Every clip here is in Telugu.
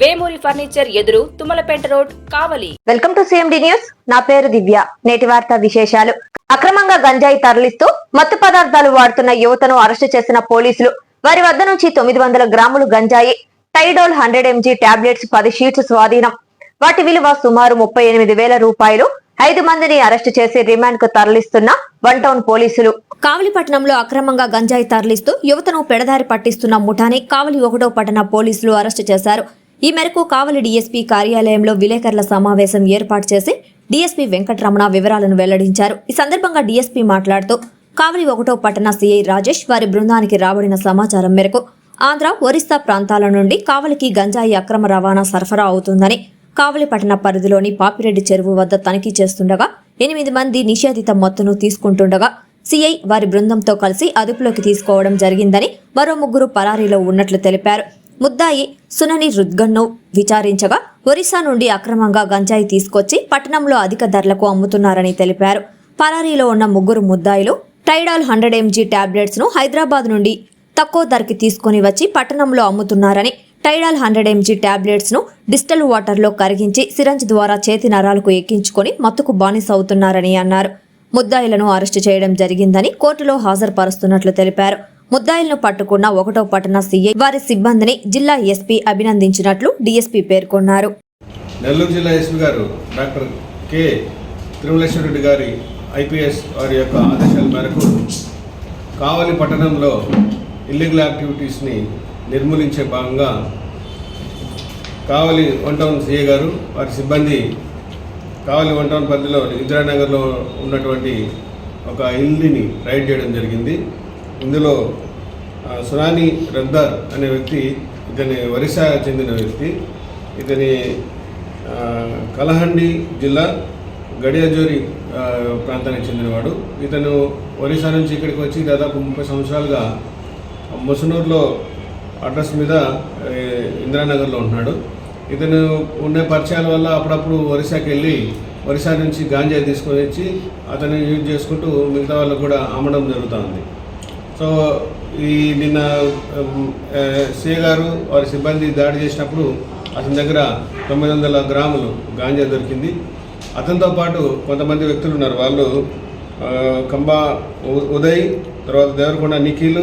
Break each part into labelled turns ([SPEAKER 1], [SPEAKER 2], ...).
[SPEAKER 1] వేమూరి ఫర్నిచర్ ఎదురు Tummalapeta road Kavali.
[SPEAKER 2] Welcome to CMD news. నా పేరు దివ్య. నేటి వార్త విశేషాలు. అక్రమంగా గంజాయి తరలిస్తూ మత్తు పదార్థాలు వాడుతున్న యువతను అరెస్టు చేసిన పోలీసులు. వారి వద్ద నుంచి తొమ్మిది వందల గ్రాములు గంజాయి టైడోల్ హండ్రెడ్ ఎంజీ టాబ్లెట్స్ పది షీట్స్ స్వాధీనం. వాటి విలువ సుమారు ముప్పై ఎనిమిది వేల రూపాయలు. ఐదు మందిని అరెస్టు చేసి రిమాండ్కు తరలిస్తున్న వన్ టౌన్ పోలీసులు.
[SPEAKER 3] కావలిపట్నంలో అక్రమంగా గంజాయి తరలిస్తూ యువతను పెడదారి పట్టిస్తున్న ముఠాని కావలి ఒకటో పట్టణ పోలీసులు అరెస్టు చేశారు. ఈ మేరకు కావలి డీఎస్పీ కార్యాలయంలో విలేకరుల సమావేశం ఏర్పాటు చేసి డీఎస్పీ వెంకటరమణ వివరాలను వెల్లడించారు. ఈ సందర్భంగా డీఎస్పీ మాట్లాడుతూ కావలి ఒకటో పట్టణ సీఐ రాజేష్ వారి బృందానికి రాబడిన సమాచారం మేరకు ఆంధ్ర ఒరిస్సా ప్రాంతాల నుండి కావలికి గంజాయి అక్రమ రవాణా సరఫరా అవుతుందని కావలి పట్టణ పరిధిలోని పాపిరెడ్డి చెరువు వద్ద తనిఖీ చేస్తుండగా ఎనిమిది మంది నిషేధిత మత్తును తీసుకుంటుండగా సిఐ వారి బృందంతో కలిసి అదుపులోకి తీసుకోవడం జరిగిందని మరో ముగ్గురు పరారీలో ఉన్నట్లు తెలిపారు. ముద్దాయి సునని రుద్గన్ను విచారించగా ఒరిస్సా నుండి అక్రమంగా గంజాయి తీసుకొచ్చి పట్టణంలో అధిక ధరలకు అమ్ముతున్నారని తెలిపారు. పరారీలో ఉన్న ముగ్గురు ముద్దాయిలు టైడాల్ హండ్రెడ్ ఎంజీ టాబ్లెట్స్ను హైదరాబాద్ నుండి తక్కువ ధరకి తీసుకొని వచ్చి పట్టణంలో అమ్ముతున్నారని టైడాల్ హండ్రెడ్ ఎంజీ టాబ్లెట్స్ను డిజిటల్ వాటర్లో కరిగించి సిరంజ్ ద్వారా చేతి నరాలకు ఎక్కించుకొని మత్తుకు బానిసవుతున్నారని అన్నారు. ముద్దాయిలను అరెస్టు చేయడం జరిగిందని కోర్టులో హాజరుపరుస్తున్నట్లు తెలిపారు. ముద్దాయిలను పట్టుకున్న ఒకటో పట్టణ సీఐ వారి సిబ్బందిని జిల్లా ఎస్పీ అభినందించినట్లు డీఎస్పీ పేర్కొన్నారు.
[SPEAKER 4] నెల్లూరు జిల్లా ఎస్పీ గారు డాక్టర్ కె తిరుమలేశ్వర రెడ్డి గారి ఐపీఎస్ వారి యొక్క ఆదేశాల మేరకు కావలి పట్టణంలో ఇల్లీగల్ యాక్టివిటీస్ని నిర్మూలించే భాగంగా కావలి వన్ టౌన్ సిఏ గారు వారి సిబ్బంది కావలి వన్ టౌన్ పరిధిలో ఇందిరానగర్లో ఉన్నటువంటి ఒక ఇల్లుని రైడ్ చేయడం జరిగింది. ఇందులో సునాని రద్దార్ అనే వ్యక్తి ఇతని ఒరిస్సా చెందిన వ్యక్తి ఇతని కలహండి జిల్లా గడియాజోరి ప్రాంతానికి చెందినవాడు. ఇతను ఒరిస్సా నుంచి ఇక్కడికి వచ్చి దాదాపు ముప్పై సంవత్సరాలుగా ముసనూరులో అడ్రస్ మీద ఇందిరానగర్లో ఉంటున్నాడు. ఇతను ఉండే పరిచయాల వల్ల అప్పుడప్పుడు ఒరిస్సాకి వెళ్ళి ఒరిస్సా నుంచి గాంజా తీసుకొని వచ్చి అతను యూజ్ చేసుకుంటూ మిగతా వాళ్ళకు కూడా అమ్మడం జరుగుతుంది సో ఈ నిన్న సే గారు వారి సిబ్బంది దాడి చేసినప్పుడు అతని దగ్గర తొమ్మిది వందల గ్రాములు గాంజా దొరికింది. అతనితో పాటు కొంతమంది వ్యక్తులు ఉన్నారు. వాళ్ళు కంబా ఉదయ్ తర్వాత దేవరకొండ నిఖిల్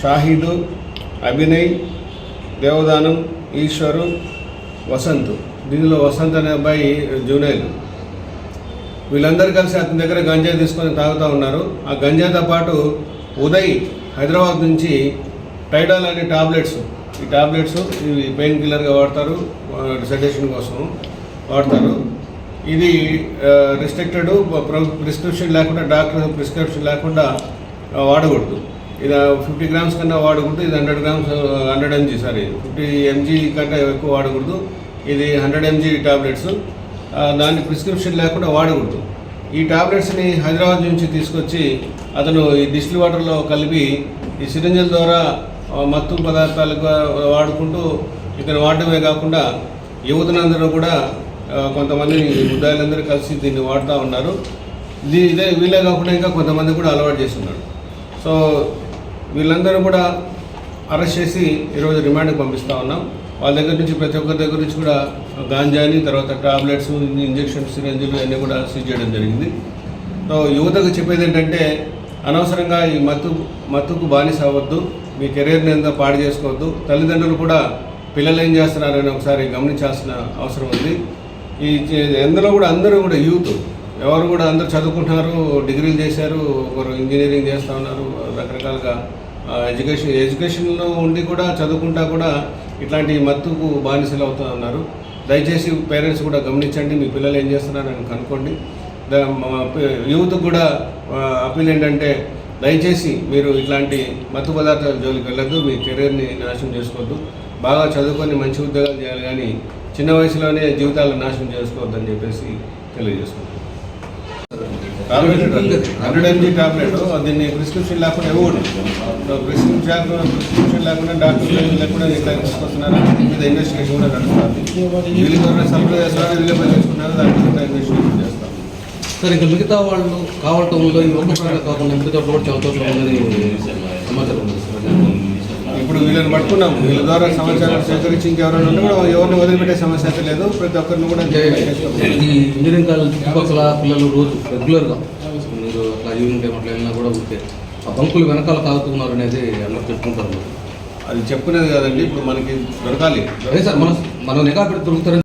[SPEAKER 4] షాహీదు అభినయ్ దేవదానం ఈశ్వరు వసంత్. దీనిలో వసంత్ అనే అబ్బాయి జూనైల్ వీళ్ళందరూ కలిసి అతని దగ్గర గంజా తీసుకొని తాగుతూ ఉన్నారు. ఆ గంజాతో పాటు ఉదయ్ హైదరాబాద్ నుంచి టైడాల్ అనే టాబ్లెట్స్ ఈ టాబ్లెట్స్ ఇవి పెయిన్ కిల్లర్గా వాడతారు సెడేషన్ కోసం వాడతారు. ఇది రిస్ట్రిక్టెడ్ ప్రిస్క్రిప్షన్ లేకుండా డాక్టర్ ప్రిస్క్రిప్షన్ లేకుండా వాడకూడదు. ఇది ఫిఫ్టీ గ్రామ్స్ కన్నా వాడకూడదు ఇది hundred grams hundred mg sorry fifty mg కంటే ఎక్కువ వాడకూడదు. ఇది హండ్రెడ్ ఎంజీ టాబ్లెట్స్. దాన్ని ప్రిస్క్రిప్షన్ లేకుండా వాడకూడదు. ఈ టాబ్లెట్స్ని హైదరాబాద్ నుంచి తీసుకొచ్చి అతను ఈ డిస్టిల్ వాటర్లో కలిపి ఈ సిరంజల ద్వారా మత్తు పదార్థాలుగా వాడుకుంటూ ఇతను వాడటమే కాకుండా యువతనందరూ కూడా కొంతమంది ముద్దాయిలందరూ కలిసి దీన్ని వాడుతూ ఉన్నారు. ఇది ఇదే వీళ్ళే కాకుండా ఇంకా కొంతమంది కూడా అలవాటు చేస్తున్నారు సో వీళ్ళందరూ కూడా అరెస్ట్ చేసి ఈరోజు రిమాండ్కి పంపిస్తూ ఉన్నాం. వాళ్ళ దగ్గర నుంచి ప్రతి ఒక్కరి దగ్గర నుంచి కూడా గాంజాని తర్వాత టాబ్లెట్స్ ఇంజెక్షన్ సిరంజులు అన్నీ కూడా సీజ్ చేయడం జరిగింది. సో యువతకు చెప్పేది ఏంటంటే అనవసరంగా ఈ మత్తు మత్తుకు బానిస అవ్వద్దు మీ కెరీర్ని ఎంత పాడు చేసుకోవద్దు. తల్లిదండ్రులు కూడా పిల్లలు ఏం చేస్తున్నారని ఒకసారి గమనించాల్సిన అవసరం ఉంది. ఈ చే- ఎందులో కూడా అందరూ కూడా యూత్ ఎవరు కూడా అందరూ చదువుకుంటున్నారు డిగ్రీలు చేశారు ఒకరు ఇంజనీరింగ్ చేస్తూ ఉన్నారు రకరకాలుగా ఎడ్యుకేషన్ ఎడ్యుకేషన్లో ఉండి కూడా చదువుకుంటా కూడా ఇట్లాంటి మత్తుకు బానిసలు అవుతూ ఉన్నారు. దయచేసి పేరెంట్స్ కూడా గమనించండి మీ పిల్లలు ఏం చేస్తున్నారని కనుక్కోండి. మా యూత్ కూడా అప్పీల్ ఏంటంటే దయచేసి మీరు ఇట్లాంటి మత్తు పదార్థాల జోలికి వెళ్ళొద్దు మీ కెరీర్ని నాశనం చేసుకోవద్దు. బాగా చదువుకొని మంచి ఉద్యోగాలు చేయాలి కానీ చిన్న వయసులోనే జీవితాలను నాశనం చేసుకోవద్దని చెప్పేసి తెలియజేసుకుంటాం హండ్రెడ్ ఎంజీ టాబ్లెట్ దీన్ని ప్రిస్క్రిప్షన్ లేకుండా ఇవ్వకూడదు ప్రిస్క్రిప్షన్ ప్రిస్క్రిప్షన్ లేకుండా డాక్టర్ లేకుండా ఇట్లా తీసుకొస్తున్నారు. మీద ఇన్వెస్టిగేషన్ కూడా నడుస్తుంది. వీళ్ళు ఎవరైనా సప్లై చేస్తున్నారు వీళ్ళే పనిచేసుకున్నారు దాని మీద ఇన్వెస్టిగేషన్ చేస్తాం
[SPEAKER 5] సార్ ఇంకా మిగతా వాళ్ళు కావటంలో ఈ ఒక్క కాకుండా మిగతా కూడా చాలా చోట్ల సమాచారం ఉంది. సార్
[SPEAKER 4] ఇప్పుడు వీళ్ళని పట్టుకున్నాం వీళ్ళ ద్వారా సమాచారం సేకరించి ఇంకెవరైనా ఉంటే కూడా ఎవరిని వదిలిపెట్టే సమస్య అయితే లేదు. ప్రతి ఒక్కరిని కూడా
[SPEAKER 5] ఈ ఇంజనీరింగ్ కాలేజ్ చుట్టుపక్కల పిల్లలు రోజు రెగ్యులర్గా మీరు అట్లా ఈవినింగ్ టైం అట్లా వెళ్ళినా కూడా ఉంటే ఆ బంకులు వెనకాల తాగుతున్నారు అనేది అందరూ చెప్పుకుంటారు.
[SPEAKER 4] అది చెప్పుకునేది కదండి. ఇప్పుడు మనకి దొరకాలి.
[SPEAKER 5] అదే సార్ మన మన నిఘా పెట్టి దొరుకుతారని